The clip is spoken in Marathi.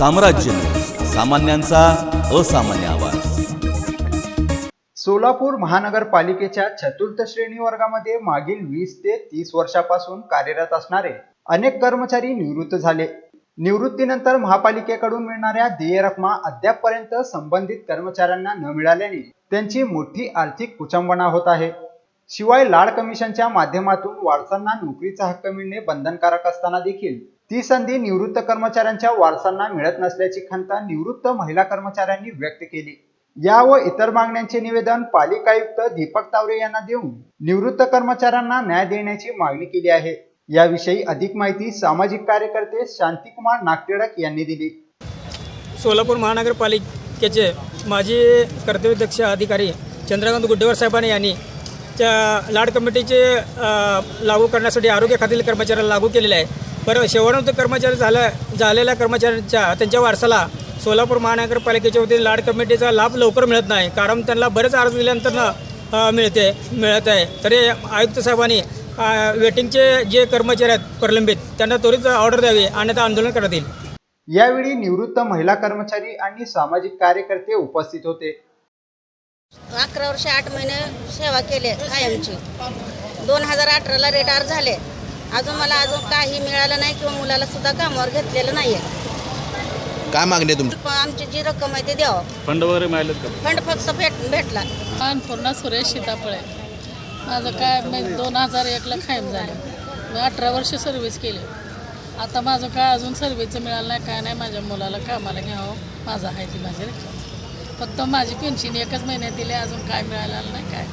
साम्राज्य. सामान्यांचा असामान्य आवाज. सोलापूर महानगरपालिकेच्या चतुर्थ श्रेणी वर्गामध्ये मागील वीस ते तीस वर्षापासून कार्यरत असणारे अनेक कर्मचारी निवृत्त झाले. निवृत्तीनंतर महापालिकेकडून मिळणाऱ्या देय रकमा अद्यापपर्यंत संबंधित कर्मचाऱ्यांना न मिळाल्याने त्यांची मोठी आर्थिक कुचंबना होत आहे. शिवाय लाड कमिशनच्या माध्यमातून वारसांना नोकरीचा हक्क मिळणे बंधनकारक असताना देखील ती संधी निवृत्त कर्मचाऱ्यांच्या वारसांना मिळत नसल्याची खंत निवृत्त महिला कर्मचाऱ्यांनी व्यक्त केली. या व इतर मागण्यांचे निवेदन पालिका आयुक्त दीपक तावरे यांना देऊन निवृत्त कर्मचाऱ्यांना न्याय देण्याची मागणी केली आहे. याविषयी अधिक माहिती सामाजिक कार्यकर्ते शांतिकुमार नागटिळक यांनी दिली. सोलापूर महानगरपालिकेचे माजी कर्तव्यदक्ष अधिकारी चंद्रकांत गुड्डेवर साहेबांनी यांनी त्या लाड कमिटीचे लागू करण्यासाठी आरोग्य खात्यातील कर्मचाऱ्यांना लागू केलेले आहे. पर सेवानिवृत्त कर्मचारी झाल्या झालेल्या कर्मचाऱ्यांच्या त्यांच्या वारसाला सोलापूर महानगरपालिकेच्या वतीने लाड कमिटीचा लाभ लवकर मिळत नाही. कारण त्यांना बरेच अर्ज दिल्यानंतर मिळते मिळत आहे. तरी आयुक्त साहेबांनी वेटिंगचे जे कर्मचारी आहेत प्रलंबित त्यांना त्वरित ऑर्डर द्यावी आणि आता आंदोलन करण्यात येईल. यावेळी निवृत्त महिला कर्मचारी आणि सामाजिक कार्यकर्ते उपस्थित होते. अकरा वर्ष आठ महिने सेवा केली कायमची. दोन हजार अठराला रिटायर झाले. अजून मला अजून काही मिळालं नाही किंवा मुलाला सुद्धा कामावर घेतलेलं नाहीये. काय मागणी आहे तुमची? पण आमची जी रक्कम आहे ते द्यावं. फंड वगैरे मिळालेत का? फंड फक्त भेट भेटला. अन्नपूर्णा सुरेश सीताफळे. माझं काय मी दोन हजार एकला खायम झाले. मी अठरा वर्ष सर्व्हिस केली. आता माझं काय अजून सर्व्हिसचं मिळालं नाही काय नाही माझ्या मुलाला कामाला घ्यावं. माझं आहे ती माझी रक्कम. फक्त माझी पेन्शन एकच महिन्यात दिली अजून काय मिळालेलं नाही काय